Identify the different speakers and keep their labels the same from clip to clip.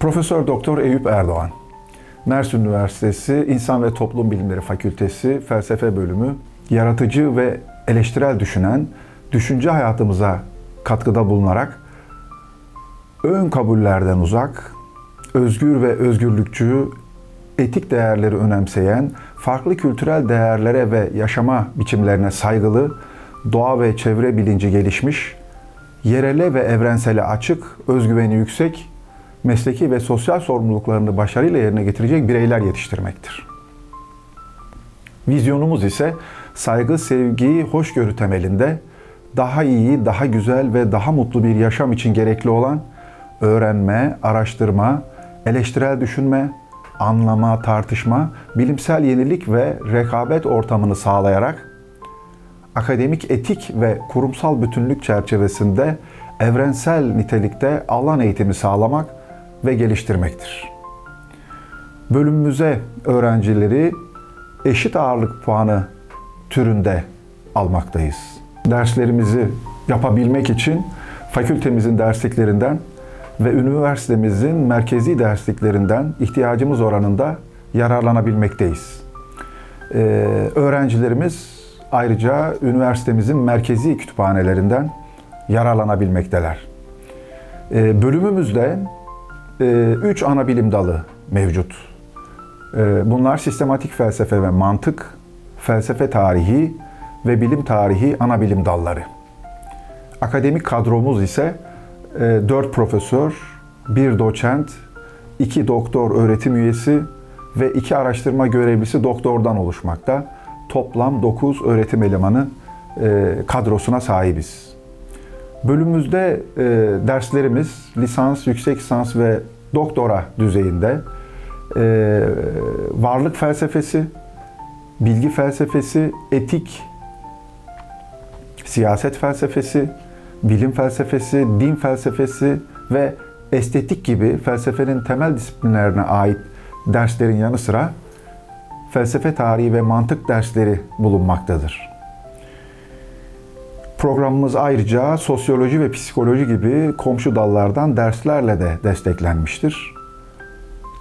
Speaker 1: Profesör Doktor Eyüp Erdoğan, Mersin Üniversitesi İnsan ve Toplum Bilimleri Fakültesi Felsefe Bölümü, yaratıcı ve eleştirel düşünen, düşünce hayatımıza katkıda bulunarak ön kabullerden uzak, özgür ve özgürlükçü, etik değerleri önemseyen, farklı kültürel değerlere ve yaşama biçimlerine saygılı, doğa ve çevre bilinci gelişmiş, yerele ve evrensele açık, özgüveni yüksek, mesleki ve sosyal sorumluluklarını başarıyla yerine getirecek bireyler yetiştirmektir. Vizyonumuz ise saygı, sevgi, hoşgörü temelinde daha iyi, daha güzel ve daha mutlu bir yaşam için gerekli olan öğrenme, araştırma, eleştirel düşünme, anlama, tartışma, bilimsel yenilik ve rekabet ortamını sağlayarak akademik etik ve kurumsal bütünlük çerçevesinde evrensel nitelikte alan eğitimi sağlamak ve geliştirmektir. Bölümümüze öğrencileri eşit ağırlık puanı türünde almaktayız. Derslerimizi yapabilmek için fakültemizin dersliklerinden ve üniversitemizin merkezi dersliklerinden ihtiyacımız oranında yararlanabilmekteyiz. Ee, öğrencilerimiz ayrıca üniversitemizin merkezi kütüphanelerinden yararlanabilmekteler. Ee, bölümümüzde üç ana bilim dalı mevcut. Ee, bunlar sistematik felsefe ve mantık, felsefe tarihi ve bilim tarihi ana bilim dalları. Akademik kadromuz ise 4 profesör, 1 doçent, 2 doktor öğretim üyesi ve 2 araştırma görevlisi doktordan oluşmakta. Toplam 9 öğretim elemanı e, kadrosuna sahibiz. Bölümümüzde e, derslerimiz lisans, yüksek lisans ve doktora düzeyinde e, varlık felsefesi, bilgi felsefesi, etik, siyaset felsefesi, bilim felsefesi, din felsefesi ve estetik gibi felsefenin temel disiplinlerine ait derslerin yanı sıra felsefe tarihi ve mantık dersleri bulunmaktadır. Programımız ayrıca sosyoloji ve psikoloji gibi komşu dallardan derslerle de desteklenmiştir.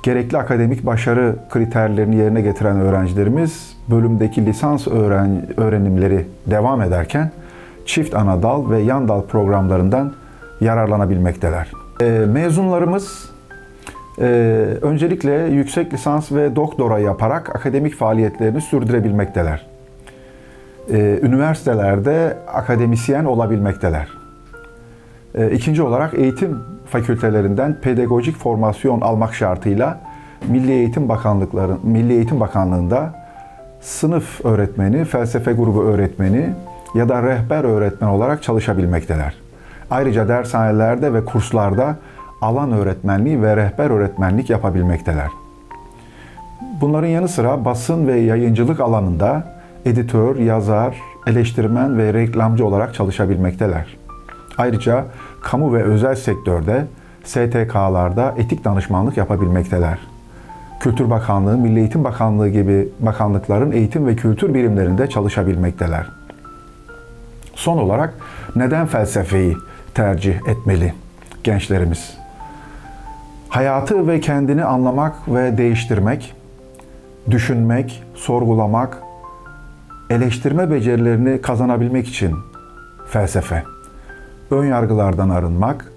Speaker 1: Gerekli akademik başarı kriterlerini yerine getiren öğrencilerimiz bölümdeki lisans öğren öğrenimleri devam ederken çift ana dal ve yan dal programlarından yararlanabilmekteler. E, mezunlarımız e, öncelikle yüksek lisans ve doktora yaparak akademik faaliyetlerini sürdürebilmekteler. E, üniversitelerde akademisyen olabilmekteler. E, ikinci olarak eğitim fakültelerinden pedagojik formasyon almak şartıyla Milli Eğitim Bakanlıkları Milli Eğitim Bakanlığı'nda sınıf öğretmeni, felsefe grubu öğretmeni, ya da rehber öğretmen olarak çalışabilmekteler. Ayrıca dershanelerde ve kurslarda alan öğretmenliği ve rehber öğretmenlik yapabilmekteler. Bunların yanı sıra basın ve yayıncılık alanında editör, yazar, eleştirmen ve reklamcı olarak çalışabilmekteler. Ayrıca kamu ve özel sektörde STK'larda etik danışmanlık yapabilmekteler. Kültür Bakanlığı, Milli Eğitim Bakanlığı gibi bakanlıkların eğitim ve kültür birimlerinde çalışabilmekteler. Son olarak neden felsefeyi tercih etmeli gençlerimiz? Hayatı ve kendini anlamak ve değiştirmek, düşünmek, sorgulamak, eleştirme becerilerini kazanabilmek için felsefe. Ön yargılardan arınmak,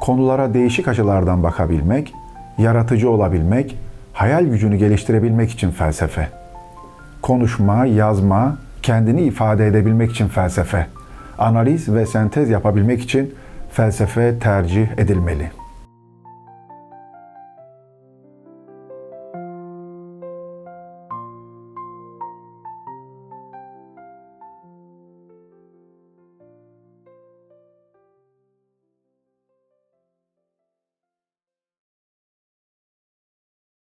Speaker 1: konulara değişik açılardan bakabilmek, yaratıcı olabilmek, hayal gücünü geliştirebilmek için felsefe. Konuşma, yazma, kendini ifade edebilmek için felsefe, analiz ve sentez yapabilmek için felsefe tercih edilmeli.